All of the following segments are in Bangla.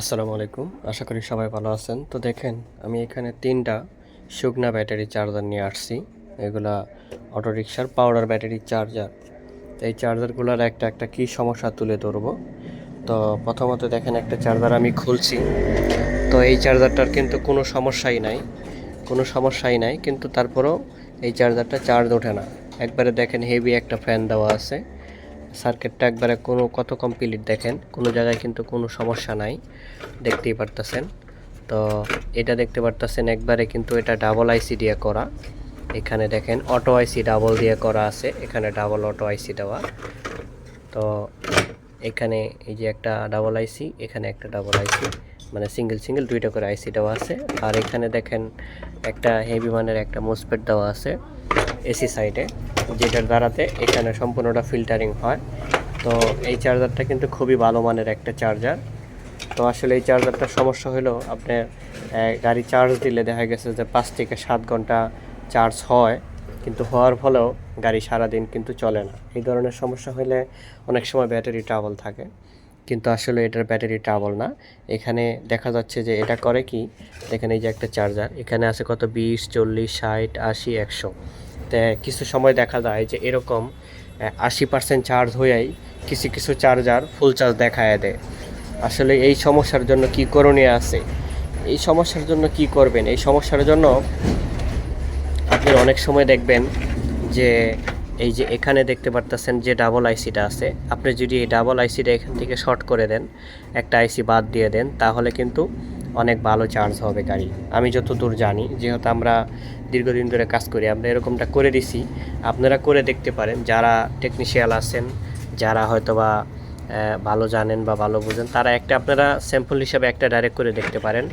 আসসালামু আলাইকুম। আশা করি সবাই ভালো আছেন। তো দেখেন, আমি এখানে তিনটা শুকনা ব্যাটারি চার্জার নিয়ে আসছি। এগুলা অটোরিকশার পাউডার ব্যাটারি চার্জার। তো এই চার্জারগুলোর একটা একটা কী সমস্যা তুলে ধরবো। তো প্রথমত দেখেন, একটা চার্জার আমি খুলছি। তো এই চার্জারটার কিন্তু কোনো সমস্যাই নাই। কোনো সমস্যাই নাই, কিন্তু তারপরেও এই চার্জারটা চার্জ ওঠে না। একবারে দেখেন হেভি একটা ফ্যান দেওয়া আছে। সার্কিটটা একবারে কোনো কত কমপ্লিট দেখেন, কোনো জায়গায় কিন্তু কোনো সমস্যা নাই, দেখতেই পারতেছেন। তো এটা দেখতে পারতেছেন একবারে কিন্তু এটা ডাবল আইসি দিয়ে করা। এখানে দেখেন অটো আইসি ডাবল দিয়ে করা আছে, এখানে ডাবল অটো আইসি দেওয়া। তো এখানে এই যে একটা ডাবল আইসি এখানে একটা ডাবল আইসি মানে সিঙ্গেল সিঙ্গেল দুইটা করে আইসি দেওয়া আছে। আর এখানে দেখেন একটা হেভি মানের একটা মোসপেট দেওয়া আছে এসি সাইডে যেটার দ্বারাতে এখানে সম্পূর্ণটা ফিল্টারিং হয়। তো এই চার্জারটা কিন্তু খুবই ভালো মানের একটা চার্জার তো আসলে এই চার্জারটার সমস্যা হলো, আপনি গাড়ি চার্জ দিলে দেখা গেছে যে পাঁচ থেকে সাত ঘণ্টা চার্জ হয়, কিন্তু হওয়ার ফলেও গাড়ি সারাদিন কিন্তু চলে না। এই ধরনের সমস্যা হলে অনেক সময় ব্যাটারি ট্রাবল থাকে। কিন্তু আসলে এটার ব্যাটারি ট্রাবল না। এখানে দেখা যাচ্ছে যে এটা করে কি, দেখেন এই যে একটা চার্জার, এখানে আছে কত, বিশ, চল্লিশ, ষাট, আশি, একশো। তে কিছু সময় দেখা যায় যে এরকম আশি পার্সেন্ট চার্জ হয়েই কিছু কিছু চার্জার ফুল চার্জ দেখায় দেয়। আসলে এই সমস্যার জন্য কি করণীয় আছে? এই সমস্যার জন্য কি করবেন? এই সমস্যার জন্য আপনি অনেক সময় দেখবেন যে এই যে এখানে দেখতে পারতেছেন যে ডাবল আইসিটা আছে। আপনি যদি এই ডাবল আইসিটা এখান থেকে শর্ট করে দেন একটা আইসি বাদ দিয়ে দেন তাহলে কিন্তু অনেক ভালো চার্জ হবে গাড়ি। আমি যতদূর জানি যেহেতু আমরা দীর্ঘদিন ধরে কাজ করি আমরা এরকমটা করে দিছি। আপনারা করে দেখতে পারেন যারা টেকনিশিয়াল আছেন যারা হয়তোবা আহ, ভালো জানেন বা ভালো বুঝেন তারা একটা আপনারা স্যাম্পল হিসাবে একটা ডাইরেক্ট করে দেখতে পারেন।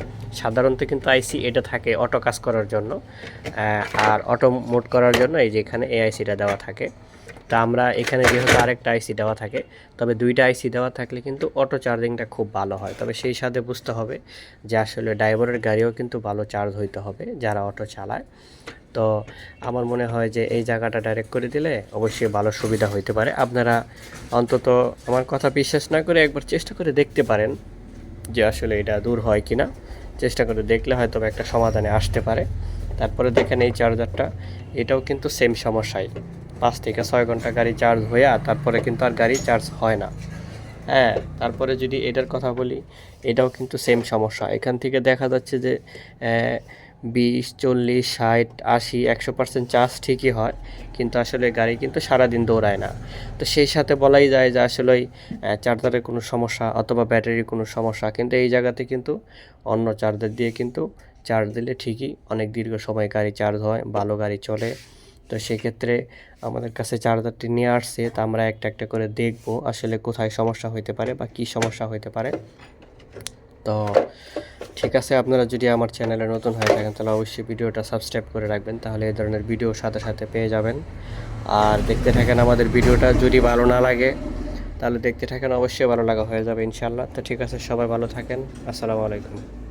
সাধারণত কিন্তু আইসি এটা থাকে অটো কাজ করার জন্য আর অটো মোড করার জন্য এই যে এখানে এই আইসিটা দেওয়া থাকে। তা আমরা এখানে যেহেতু আরেকটা আইসি দেওয়া থাকে, তবে দুইটা আইসি দেওয়া থাকলে কিন্তু অটো চার্জিংটা খুব ভালো হয়। তবে সেই সাথে বুঝতে হবে যে আসলে ড্রাইভারের গাড়িও কিন্তু ভালো চার্জ হইতে হবে যারা অটো চালায়। তো আমার মনে হয় যে এই জায়গাটা ডাইরেক্ট করে দিলে অবশ্যই ভালো সুবিধা হইতে পারে। আপনারা অন্তত আমার কথা বিশ্বাস না করে একবার চেষ্টা করে দেখতে পারেন যে আসলে এটা দূর হয় কি না চেষ্টা করে দেখলে হয়তো একটা সমাধানে আসতে পারে। তারপরে দেখেন এই চার্জারটা, এটাও কিন্তু সেম সমস্যাই। পাঁচ থেকে ছয় ঘণ্টা গাড়ি চার্জ হইয়া তারপরে কিন্তু আর গাড়ি চার্জ হয় না। হ্যাঁ তারপরে যদি এটার কথা বলি, এটাও কিন্তু সেম সমস্যা। এখান থেকে দেখা যাচ্ছে যে বিশ, চল্লিশ, ষাট, আশি, একশো পার্সেন্ট চার্জ ঠিকই হয়। কিন্তু আসলে গাড়ি কিন্তু সারাদিন দৌড়ায় না। তো সেই সাথে বলাই যায় যে আসলে চার্জারের কোনো সমস্যা অথবা ব্যাটারির কোনো সমস্যা কিন্তু এই জায়গাতে কিন্তু অন্য চার্জার দিয়ে কিন্তু চার্জ দিলে ঠিকই অনেক দীর্ঘ সময় গাড়ি চার্জ হয়, ভালো গাড়ি চলে। তো সেক্ষেত্রে আমাদের কাছে চার্জারটি নিয়ে আসছে, তা আমরা একটা একটা করে দেখব আসলে কোথায় সমস্যা হইতে পারে বা কী সমস্যা হইতে পারে। তো ঠিক আছে, আপনারা যদি আমার চ্যানেলে নতুন হয়ে থাকেন, তাহলে অবশ্যই ভিডিওটা সাবস্ক্রাইব করে রাখবেন, তাহলে এই ধরনের ভিডিও সাথে সাথে পেয়ে যাবেন। আর দেখতে থাকেন আমাদের ভিডিওটা, যদি ভালো না লাগে, তাহলে দেখতে থাকেন, অবশ্যই ভালো লাগা হয়ে যাবে ইনশাল্লাহ তো ঠিক আছে, সবাই ভালো থাকেন, আসসালামু আলাইকুম।